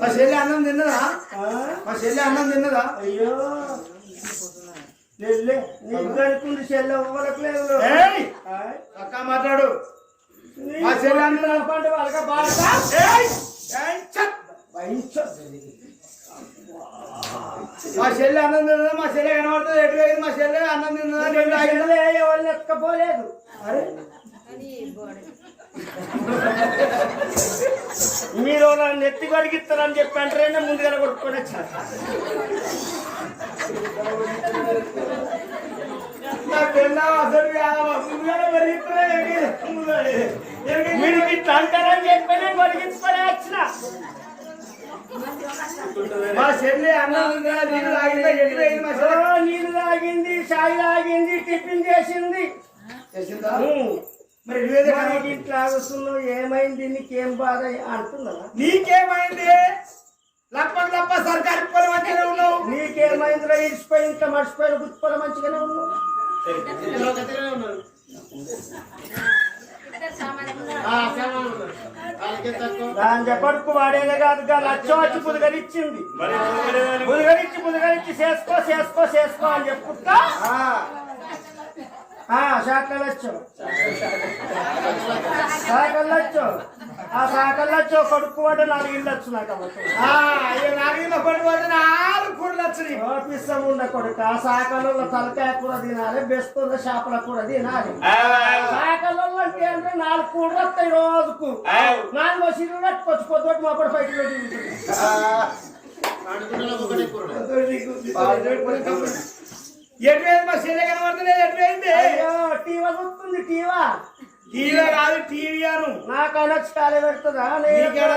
మా చెల్లి అన్నం తిన్నదా? ఆ? మా చెల్లి అన్నం తిన్నదా? అయ్యో. లే నీకు చెల్లె ఎవ్వరికి లేదు ఏయ్! ఆయ్. అక్క మాట్లాడు. మా చెల్లి అన్నం తిన్నదా? పంట వాళ్ళక బాగా ఏయ్! ఏయ్, చప్. మా చెల్లి అన్నం తిన్నదా? మా చెల్లి కనబడుతుంది? ఎటు మా చెల్లి అన్నం తిన్నదా? ఎవరు ఎత్తకపోలేదు అరే. మీరు నన్ను ఎత్తి కొరిగిస్తారని చెప్పి అంటారే ముందుగా కొట్టుకొని వచ్చారు మీరు ఇట్లా అంటారని చెప్పి నేను కొరిగించుకొని వచ్చిన. మా చెల్లి అన్నం నీళ్ళు తాగిందా మా నీళ్ళు తాగింది చాయ్ తాగింది టిఫిన్ చేసింది. చేసిందా? మరి. ఇట్లా వస్తున్నావు ఏమైంది? నీకేం బాధ? అంటున్నావా? నీకేమైంది? లప్ప లప్ప సర్కారు పొలం అంటే ఉన్నావు. నీకేమైందిరా? ఇడిచిపోయి ఇంత మర్చిపోయిన గుర్తుపోయిన మంచిగానే ఉన్నావు. దాని చెప్పడుకు వాడేదే కాదు. గా లచ్చం వచ్చి పులిగరిచ్చింది పులిగరిచ్చి పులిగరిచ్చి చేసుకో చేసుకో చేసుకో అని చెప్పుకుంటా? శాఖలచ్చు శాఖలచ్చు ఆ శాఖలచ్చు కొడుకు వాడు నాలుగు ఇల్లు వచ్చు నాకు. నాలుగు పడి పోతే నాలుగు కూడలు వచ్చినాయి ఓపిస్తాం ఉండ కొడుకు ఆ శాఖలలో తలకాయ కూర తినాలి బెస్తున్న చేపల కూర తినాలి. శాఖలలో అంటే అంటే నాలుగు కూర వస్తాయి రోజుకు. నాలుగు వసీలు కట్టుకోవచ్చు పొద్దుటి మా కూడా బయట పెట్టి ఉంటుంది. ఎటు మా చెల్లె కనబడుతుంది ఎటు అయ్యో టీవా చూస్తుంది టీవా. టీవీ కాదు టీవీ అను. నాకు అనొచ్చి కాలే పెడుతుందా?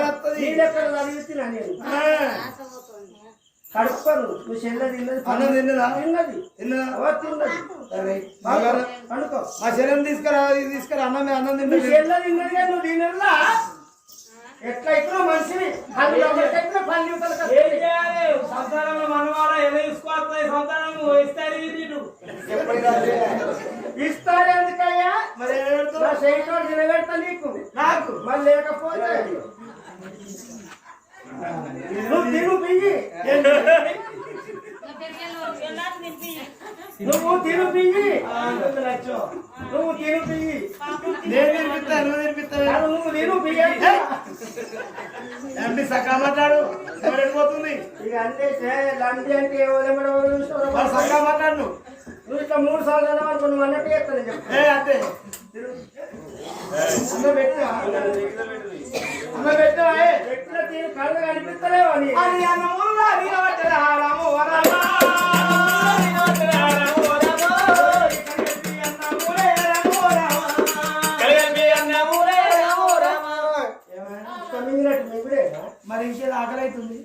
వస్తది? నీళ్ళెక్కడ చదివిస్తున్నా నేను? కడుక్కోను. నువ్వు చెల్లె తిన్నది అన్నం తిన్నదా? తిన్నది. తిన్నదా? తిన్నది. పండుకో. మా చెల్లెని తీసుకురా తీసుకురా అన్నం అన్నం తింటే చెల్లె తిన్నది నువ్వు తినలా ఎట్లా ఇట్లా మనిషిని? సంతానంలో మనవాడ ఎలా తీసుకోవాలి సంతానం ఇస్తారు ఎందుకయ్యా? మరి చేయితోడు నిలబెడతా నీకు. నాకు? మరి లేకపోతే నువ్వు తిను బియ్యి నువ్వు తిను బియ్యి నువ్వు తిను బియ్యి నేను తినిపిస్తా నువ్వు తినిపిస్తావు కాదు, నువ్వు తిను బియ్యి ఎంపీ సకా మాట్లాడు. పోతుంది? ఇక అంతే అంటే సకా మాట్లాడు. నువ్వు ఇట్లా మూడు సార్లు అనుకో నువ్వు అన్నట్టు చెప్పు ఏ అంతే.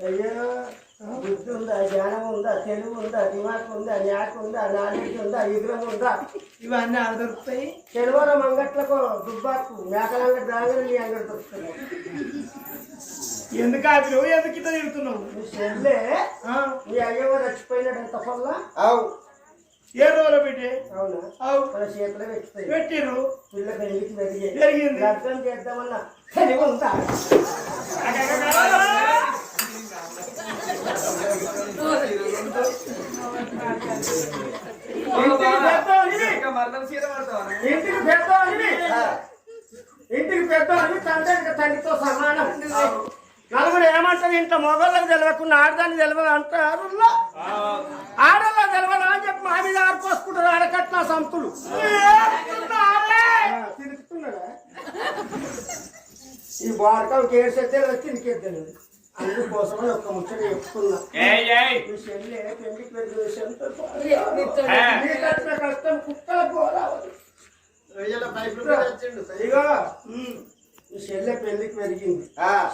అయ్యో బుద్ధి ఉందా జ్ఞానం ఉందా తెలుగు ఉందా దిమాక్ ఉందా న్యాక్ ఉందా నాలెడ్జ్ ఉందా విగ్రహం ఉందా ఇవన్నీ ఆడ దొరుకుతాయి. శనివారం అంగట్లకు దుబ్బాకు మేకల అంగడి రాగానే నీ అంగడి దొరుకుతుంది ఎందుకు ఆపిలు ఎందుకు ఇట్లా తిరుగుతున్నావు నీ చెల్లె ఆ? నీ అయ్యవ చచ్చిపోయినట్టు ఎంత పొల్ల ఏ రోజులో పెట్టి అవునా? అవు. మన చేతిలో పెట్టిపోయి. పెట్టిర్రు. పిల్ల పెరిగి పెరిగి? పెరిగింది. లగ్నం చేద్దామన్నా తెలివి ఉందా ఇంటికి పెద్దవాడివి. ఇంటికి పెద్దవాడివి తండ్రి తండ్రితో సమానం. నలుగురు ఏమంటారు? ఇంత మొగళ్ళకు తెలియకుండా ఆడదాన్ని తెలియదు అంటారు ఆడల్లో తెలియదు అని చెప్పి మా మీద ఆడుకోసుకుంటారు. ఆడకట్ల సంతులు. ఈ బాడకం కేసేస్తే తిరిగేద్దాను అందుకోసమని ఒక్క ముచ్చట చెప్పుకున్నా. మీ చెల్లె పెళ్ళికి వెళ్ళిన విషయంతో కష్టం ఇగో చెల్లె పెళ్ళికి పెరిగింది.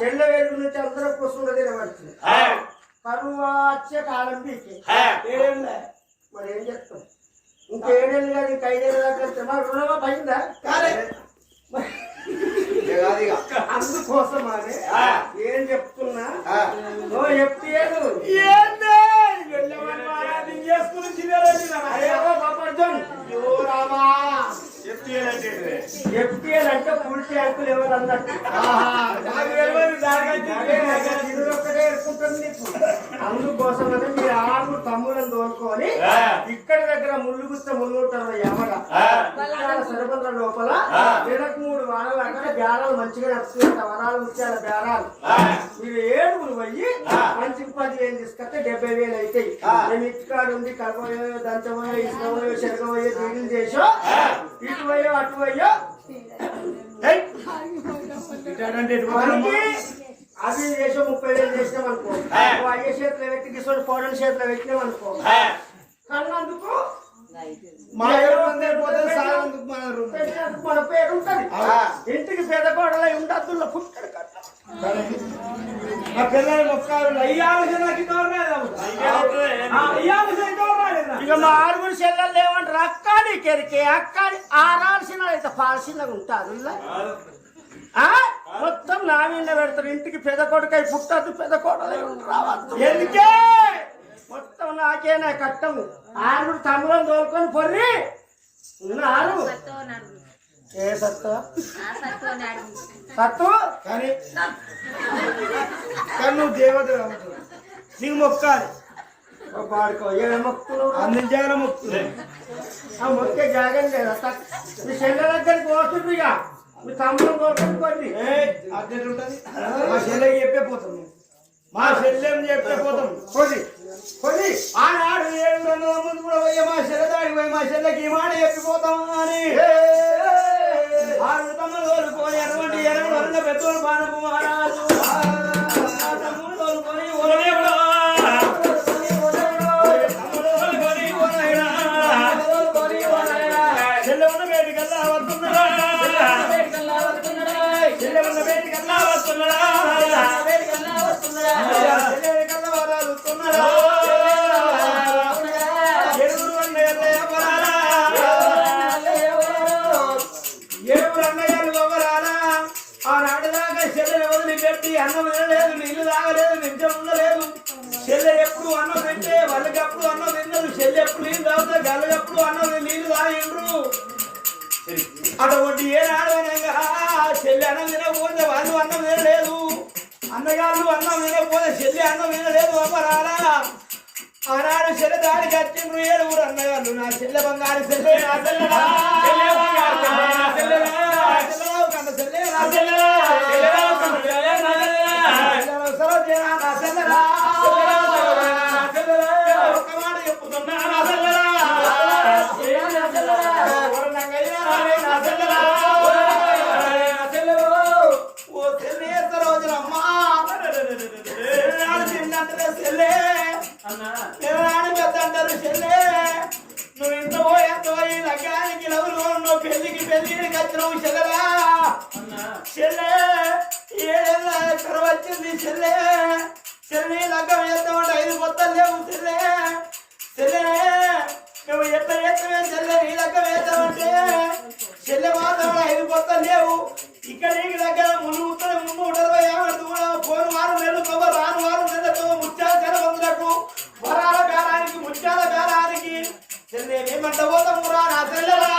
చెల్లె వెలుగు నుంచి అందరూ కుసుండ తినబడుతుంది కరువు వచ్చే కాలం పీకి. ఏడేళ్ళ? మరి ఏం చెప్తాం? ఇంకా ఏడేళ్ళు కాదు ఇంకా ఐదేళ్ళు దాకా మరి రుణమా? పైందా? అందుకోసం అని ఏం చెప్తున్నా? రామా. ఎఫ్టీఎల్ అంటే అంటే ఫుల్ ట్యాంకులు ఎవరు అన్నట్టు నీకు. అందుకోసమని మీరు ఆరుగురు తమ్ములను తోలుకొని. ఇక్కడ దగ్గర ముళ్ళు గుత్త ముళ్ళు ఉంటారు యమడ. సరబంద్ర లోపల ఆ. వెనక మూడు వారాలు అక్కడ బేరాలు మంచిగా నడుస్తున్నాయి వరాలు ముత్యాల బేరాలు. మీరు ఏడుగురు పోయి. మంచి పది వేలు తీసుకొస్తే డెబ్బై వేలు అవుతాయి. నేను ఇటుకాడు ఉంది కలపయో దంచమయో ఇసుకమయో శరగమయో దీనిలు చేసో. ఇటు పోయో అటు పోయో అది చేసో ముప్పై వేలు చేసినాం అనుకో అయ్యే చేతిలో పెట్టి కిషోర్ పౌడర్ చేతిలో పెట్టినాం అనుకో. కన్నందుకు మా పోతే మన పేరు ఉంటది. ఇంటికి పెద్ద కోడలై ఉండద్దుల్లో పుట్టడు కట్ట మా పిల్లలు మొక్కాలు ఆలోచన నాకు. ఇక మా ఆరుగురు చెల్లెలు ఏమంటారు అక్కాని కెరికే అక్కాని ఆరాల్సిన అయితే పాల్సినగా ఉంటారు? మొత్తం నా మీద పెడతారు. ఇంటికి పెద్ద కొడుకై పుట్టద్దు పెద్ద కోడలై రావద్దు. ఎందుకే? మొత్తం నాకేనా కట్టము? ఆరుగురు తమ్ములను తోలుకొని పొర్రి ఉన్నారు ఏ సత్తు? సత్తు? కానీ కానీ నువ్వు దేవత నీకు మొక్కాలి. పాడుకో ఏ మొక్కులు అందించాలని మొక్కుతుంది ఆ మొక్కే జాగం లేదా? మీ చెల్లె దగ్గరికి పోతుంది ఇక. మీ తమ్ముడు తోలుకొని పొర్రి అర్జెంట్ ఉంటుంది. మా చెల్లెకి చెప్పే పోతాం మేము. మా చెల్లెం చెప్పే పోతాం. పొర్రి పొర్రి ఆనాడు ఏడు రెండు ముందు కూడా పోయి మా చెల్లె దాడికి పోయి మా చెల్లెకి ఈ మాట చెప్పిపోతాం అని. ఆరు తమ్ముడు తోలుకొని అటువంటి ఎనభై వరద పెద్దోళ్ళు బాణపు గల్లకి ఎప్పుడు అన్నం నీళ్ళు తాగిండ్రు అటువంటి ఏనాడు అనగా చెల్లి అన్నం తినకపోతే వాళ్ళు అన్నం తినలేదు. అన్నగారు అన్నం తినకపోతే చెల్లి అన్నం తినలేదు అమ్మరారా ఆనాడు చెల్లె దాడికి వచ్చిండ్రు ఏడుగురు అన్నగారు నా చెల్లె బంగారు చెల్లె నా చెల్లె బంగారు చెల్లె నా చెల్లె నా చెల్లె పెళ్ళికి పెళ్ళికి వచ్చినావు చెల్లరా? చెల్లె ఏడేళ్ళ కర వచ్చింది చెల్లె? చెల్లి లగ్గం చేస్తామంటే ఐదు మొత్తం లేవు చెల్లె. చెల్లె మేము ఎట్లా చేస్తావే చెల్లె? నీ లగ్గం వేద్దామంటే చెల్లె మాత్రం ఐదు మొత్తం లేవు. ఇక్కడ నీకు దగ్గర ముందు ఉత్తరం ముందు ఉండదు ఏమంటూ కూడా పోను వారం నెలలు కవ్వ రాను వారం నెలలకు ముత్యాల జనబంధులకు వరాల బేరానికి ముత్యాల బేరానికి చెల్లె మేమంట పోతాము రా నా చెల్లెరా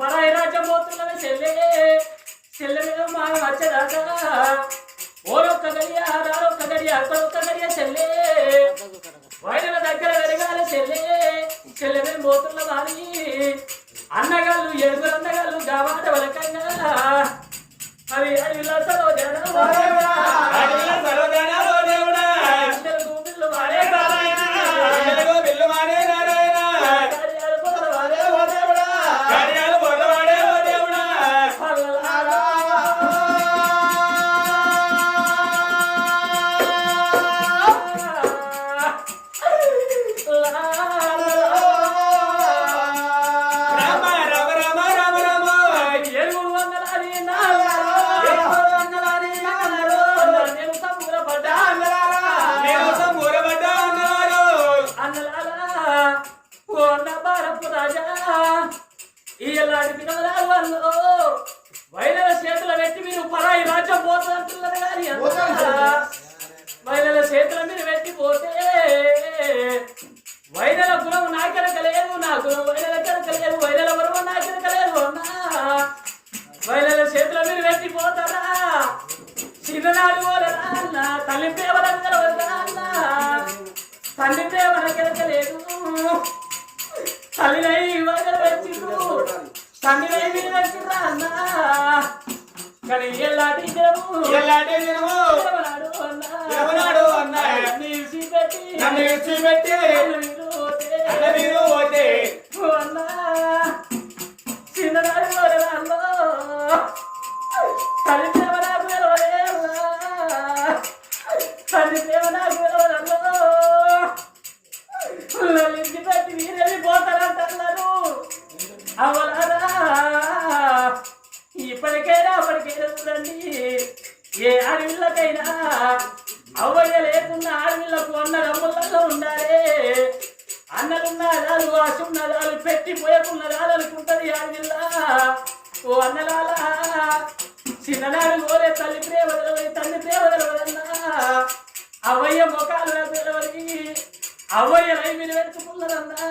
పరాయి రాజ్యం పోతున్నది చెల్లె చెల్లె మీద మా వచ్చేదాకా ఓరొక్క గడియ రారొక్క గడియ అక్కడొక్క గడియ చెల్లే. వైద్యుల దగ్గర వెరగాలి చెల్లే చెల్లె మేము పోతున్న వారి అన్నగాళ్ళు ఏడుగురు అన్నగాళ్ళు గావాట తల్లి ప్రేమల తండ్రి ప్రేమల గెలకలేదు తల్లినై వరగలు వచ్చిండు తండ్రినై మీరు వచ్చిండ్రా అన్న. కానీ ఎలాంటి జనము ఎలాంటి జనము ఎవనాడు తల్లి అప్పటికైనా చూడండి ఏ ఆడవిళ్ళకైనా అవ్వయ్య లేకుండా ఆడవిళ్ళకు అన్న రమ్ములలో ఉండాలి అన్నలున్నదాలు అసున్నదాలు పెట్టి పోయకున్నదాలు అనుకుంటది ఆడవిల్ల ఓ అన్నలాల చిన్ననాడు కోరే తల్లి ప్రేమ తల్లి తండ్రి ప్రేమ అవయ్య ముఖాలు తెలవని అవయ్య రైమిని మీరు పెట్టుకున్నారన్నా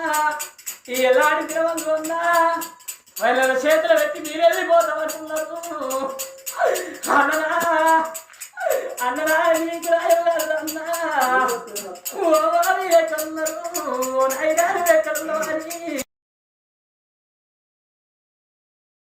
ఈ ఎలాంటి ద్రవంగా ఉన్నా వాళ్ళ చేతులు పెట్టి మీరు వెళ్ళిపోతామంటున్నారు అన్ననా అన్ననా నీకు అన్నా ఓ కన్నారు ఓ నాయన కన్నారు